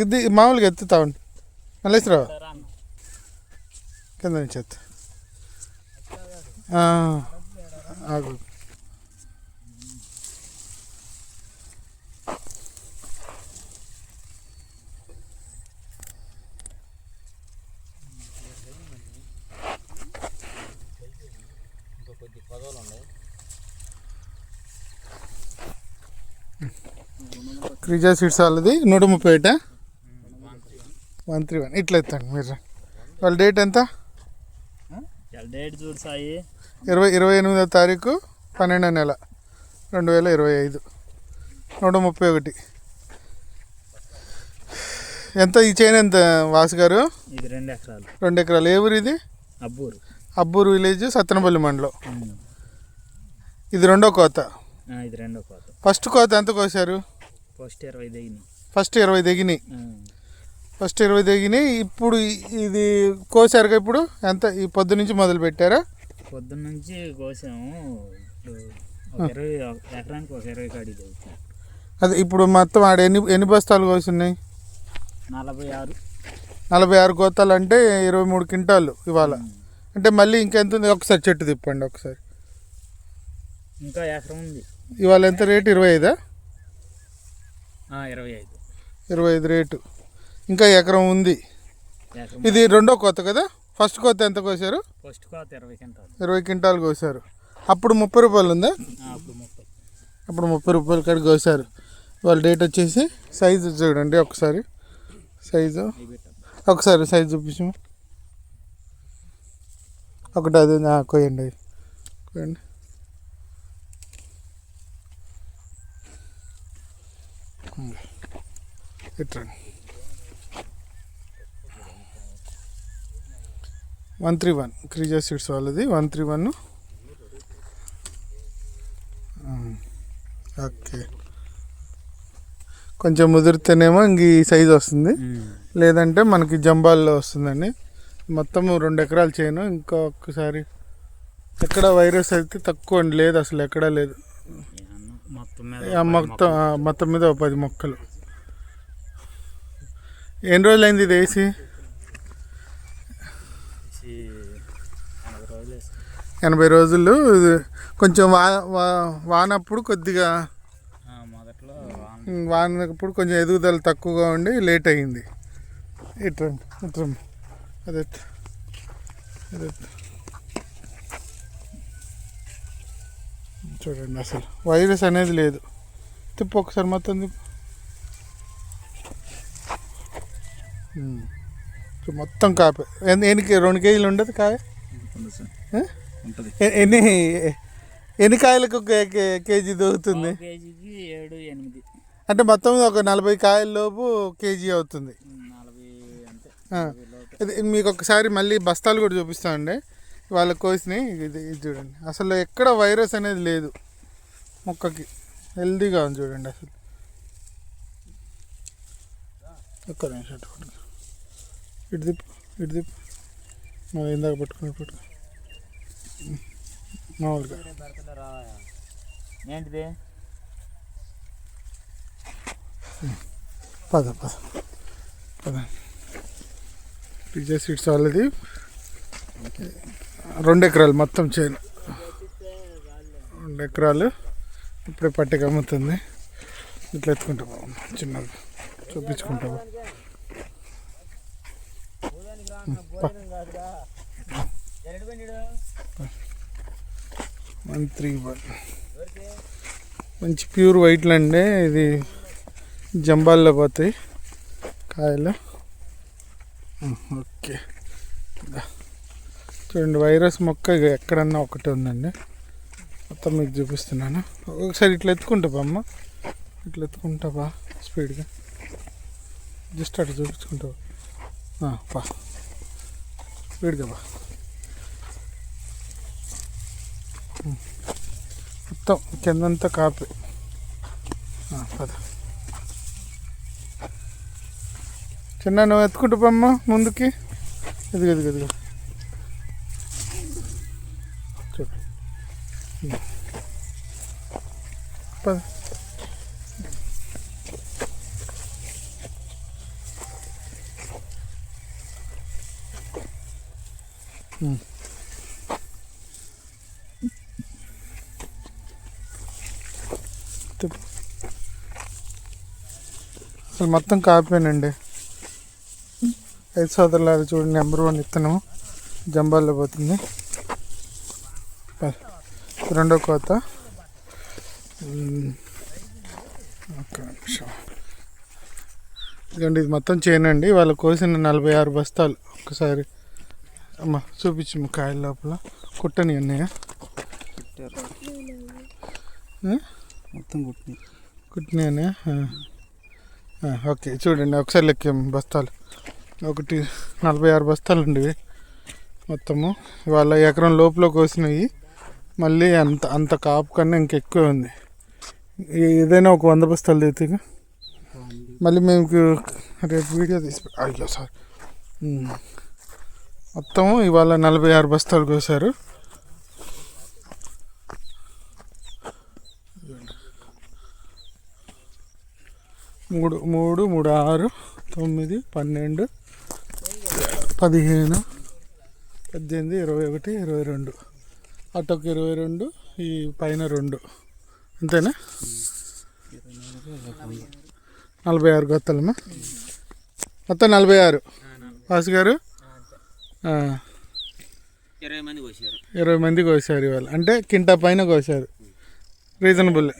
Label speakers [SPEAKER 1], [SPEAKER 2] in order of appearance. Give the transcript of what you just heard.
[SPEAKER 1] ఇది మామూలుగా ఎత్తుతా ఉండి. మల్లేశ్వరరావు కింద నుంచి ఎత్తు. ఆ, ఆగు. క్రిజా సీట్స్ వాళ్ళది నూట ముప్పై ఒకటా వన్ త్రీ వన్. ఇట్లా ఎత్తండి మీరు. వాళ్ళ డేట్ ఎంత?
[SPEAKER 2] డేట్ చూడు సాయి.
[SPEAKER 1] ఇరవై ఇరవై ఎనిమిదో తారీఖు పన్నెండో నెల రెండు వేల ఇరవై ఐదు. నూట ముప్పై ఒకటి. ఎంత? ఈ చైన్ ఎంత వాసు గారు?
[SPEAKER 2] ఇది రెండు ఎకరాలు.
[SPEAKER 1] రెండు ఎకరాలు. ఏ ఊరు ఇది?
[SPEAKER 2] అబ్బూరు.
[SPEAKER 1] అబ్బూరు విలేజ్ సత్తెనపల్లి మండలం. ఇది రెండో కోత.
[SPEAKER 2] ఇది రెండో కోత.
[SPEAKER 1] ఫస్ట్ కోత ఎంత కోసారు?
[SPEAKER 2] ఫస్ట్ ఇరవై దిగినాయి.
[SPEAKER 1] ఫస్ట్ ఇరవై దిగినాయి. ఫస్ట్ ఇరవై దిగినాయి. ఇప్పుడు ఇది కోసారుగా ఇప్పుడు ఎంత? ఈ పొద్దు నుంచి మొదలు పెట్టారా?
[SPEAKER 2] పొద్దున్న నుంచి కోసాము. ఇరవై ఎకరానికి ఒక ఇరవై కాడి
[SPEAKER 1] అదే ఇప్పుడు మొత్తం ఆడ ఎన్ని ఎన్ని బస్తాలు కోసున్నాయి?
[SPEAKER 2] నలభై ఆరు.
[SPEAKER 1] నలభై ఆరు గోతాలు అంటే ఇరవై మూడు క్వింటాలు ఇవాళ. అంటే మళ్ళీ ఇంకెంత ఉంది? ఒకసారి చెట్టు తిప్పండి ఒకసారి.
[SPEAKER 2] ఇంకా ఎకరం ఉంది.
[SPEAKER 1] ఇవాళ ఎంత రేటు? ఇరవై ఐదా?
[SPEAKER 2] ఇరవై ఐదు.
[SPEAKER 1] ఇరవై ఐదు రేటు. ఇంకా ఎకరం ఉంది. ఇది రెండో కోత కదా? ఫస్ట్ కోత ఎంత కోసారు?
[SPEAKER 2] ఫస్ట్ కోత ఇరవై క్వింటాలు.
[SPEAKER 1] ఇరవై క్వింటాలు కోసారు. అప్పుడు ముప్పై రూపాయలు ఉందా?
[SPEAKER 2] అప్పుడు ముప్పై.
[SPEAKER 1] అప్పుడు ముప్పై రూపాయల కాడికి కోసారు. వాళ్ళ డేట్ వచ్చేసి సైజు చూడండి ఒకసారి. సైజు. ఒకసారి సైజు చూపించు. ఒకటి అది ఉంది. ఆ, ఇట్రండి. వన్ త్రీ వన్ క్రీజా సీడ్స్ వాళ్ళది. వన్ త్రీ వన్ ఓకే కొంచెం ముదిరితేనేమో ఇంక ఈ సైజ్ వస్తుంది. లేదంటే మనకి జంబాల్లో వస్తుందండి. మొత్తం రెండు ఎకరాలు చేయను. ఇంకా ఒక్కసారి ఎక్కడ వైరస్ అయితే తక్కువ అండి. లేదు అసలు ఎక్కడా లేదు.
[SPEAKER 2] మొత్తం
[SPEAKER 1] మొత్తం మీద పది మొక్కలు. ఎన్ని రోజులు అయింది ఇది వేసి?
[SPEAKER 2] ఎనభై రోజులు
[SPEAKER 1] కొంచెం వా వానప్పుడు కొద్దిగా వానప్పుడు కొంచెం ఎదుగుదల తక్కువగా ఉండి లేట్ అయ్యింది. ఇట్రండి ఇట్రమ్మ అదే అదే చూడండి అసలు. వైరస్ అనేది లేదు. తిప్పు ఒకసారి మొత్తం తిప్పు. ఉమ్. చూ, మొత్తం కాపే. ఎన్ని రెండు కేజీలు ఉండదు కాయ? ఎన్ని ఎన్ని కాయలకు కేజీ దొరుకుతుంది? అంటే మొత్తం ఒక నలభై కాయల లోపు కేజీ అవుతుంది. మీకు ఒకసారి మళ్ళీ బస్తాలు కూడా చూపిస్తామండి వాళ్ళ కోసినాయి ఇది ఇది చూడండి. అసలు ఎక్కడ వైరస్ అనేది లేదు. మొక్కకి. హెల్దీగా ఉంది చూడండి అసలు. ఒక్క నిమిషం. ఇటు తిప్పు ఇటు మనం ఇందాక పట్టుకుని పట్టుకో. మామూలుగా.
[SPEAKER 2] ఏంటిది?
[SPEAKER 1] పద పద. పద. పిజ్జా సీట్స్ వాళ్ళది. రెండు ఎకరాలు మొత్తం చేను. రెండు ఎకరాలు ఇప్పుడే పట్టిక అమ్ముతుంది. ఇట్లా ఎత్తుకుంటా. బాబు చిన్నది. చూపించుకుంటా. వన్ త్రీ వన్ మంచి ప్యూర్ వైట్లు అండి ఇది జంబాల్లో పోతాయి కాయలు. ఓకే. చూడండి వైరస్ మొక్క ఇక ఎక్కడన్నా ఒకటి ఉందండి. మొత్తం మీకు చూపిస్తున్నాను. ఒకసారి ఇట్లా ఎత్తుకుంటా అమ్మ. ఇట్లా ఎత్తుకుంటా బా స్పీడ్గా. జస్ట్ అట్లా చూపించుకుంటా బా. స్పీడ్గా బా. మొత్తం కిందంతా కాపీ. పద. చిన్న నువ్వు ఎత్తుకుంటా ముందుకి. ఎదుగు ఎదుగు ఎదుగు అసలు మొత్తం కాపేనండి. ఐదు సోదరులు చూడండి నెంబర్ వన్ ఇత్తనం జంబాల్లో పోతుంది. రెండో కోత. ఒక్క నిమిషం. ఇదిగోండి ఇది మొత్తం చేయనండి వాళ్ళు కోసిన నలభై ఆరు బస్తాలు. ఒకసారి అమ్మ చూపించు కాయల లోపల. కుట్టని ఉన్నాయా?
[SPEAKER 3] మొత్తం కుట్టి
[SPEAKER 1] కుట్టినాయనే ఓకే చూడండి ఒకసారి లెక్కాము బస్తాలు. ఒకటి నలభై ఆరు బస్తాలు ఉండేవి మొత్తము. వాళ్ళ ఎకరం లోపల కోసినవి మళ్ళీ అంత అంత కాపు కన్నా ఇంకెక్కువ ఉంది. ఏదైనా ఒక వంద బస్తాలు తెస్తే మళ్ళీ మేము రేపు వీడియో తీసి అయ్యో సార్. మొత్తం మొత్తము ఇవాళ నలభై ఆరు బస్తాలు కోసారు. మూడు మూడు మూడు ఆరు తొమ్మిది పన్నెండు పదిహేను పద్దెనిమిది ఇరవై ఒకటి ఇరవై రెండు. అటొక ఇరవై రెండు ఈ పైన రెండు. అంతేనా? నలభై ఆరు గొత్తలమ్మా. మొత్తం నలభై ఆరు. వాసు గారు?
[SPEAKER 3] ఇరవై మంది
[SPEAKER 1] కోసారు. ఇవాళ. అంటే కింటా పైన కోసారు. రీజనబుల్.